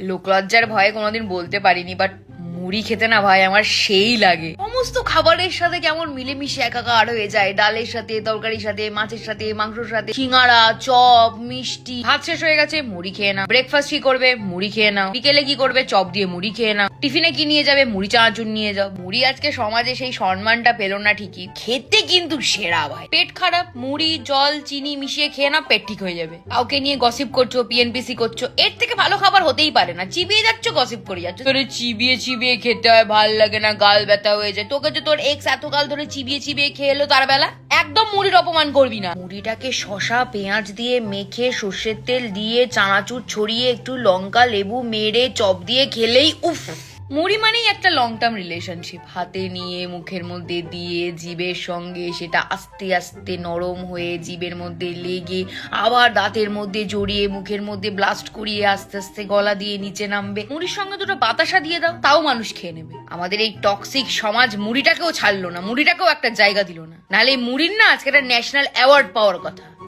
লোকলজ্জার ভয়ে কোনোদিন বলতে পারিনি বাট মুড়ি খেতে না ভাই, আমার সেই লাগে। সমস্ত খাবারের সাথে কেমন মিলেমিশে একাকার হয়ে যায়। ডালের সাথে, তরকারির সাথে, মাছের সাথে, মাংসের সাথে। সিঙ্গারা চপ, মিষ্টি। ভাত শেষ হয়ে গেছে, মুড়ি খেয়ে নাও। ব্রেকফাস্ট কি করবে? মুড়ি খেয়ে নাও। বিকেলে কি করবে? চপ দিয়ে মুড়ি খেয়ে নাও। টিফিনে কি নিয়ে যাবে? মুড়ি চানাচুর নিয়ে যাও। মুড়ি আজকে সমাজে সেই সম্মানটা পেল না ঠিকই। খেতে কিন্তু সেরা ভাই। পেট খারাপ, মুড়ি, জল, চিনি মিশিয়ে খেয়ে না পেট ঠিক হয়ে যাবে। কাউকে নিয়ে গসিপ করছ পিএনপিসি করছ, এর থেকে ভালো খাবার হতেই পারে না। চিবিয়ে যাচ্ছ গসিপ করে যাচ্ছ। চিবিয়ে চিবিয়ে চিবিয়ে খেতে হয়, ভালো লাগে না, গাল ব্যথা হয়ে যায়। তোকে যে তোর এক্স এতকাল ধরে চিবিয়ে চিবিয়ে খেয়ে এলো তার বেলা, একদম মুড়ির অপমান করবি না। মুড়িটাকে শশা পেঁয়াজ দিয়ে মেখে সর্ষের তেল দিয়ে চানাচুর ছড়িয়ে একটু লঙ্কা, লেবু মেরে চপ দিয়ে খেলেই উফ। মুড়ি মানেই একটা লং টার্ম রিলেশনশিপ হাতে নিয়ে, মুখের মধ্যে দিয়ে জীবের সঙ্গে সেটা আস্তে আস্তে নরম হয়ে জীবের মধ্যে লেগে, আবার দাঁতের মধ্যে জড়িয়ে, মুখের মধ্যে ব্লাস্ট করিয়ে আস্তে আস্তে গলা দিয়ে নিচে নামবে। মুড়ির সঙ্গে দুটো বাতাসা দিয়ে দাও, তাও মানুষ খেয়ে নেবে। আমাদের এই টক্সিক সমাজ মুড়িটাকেও ছাড়লো না, মুড়িটাকেও একটা জায়গা দিল না। নাহলে মুড়ির না আজকে একটা ন্যাশনাল অ্যাওয়ার্ড পাওয়ার কথা।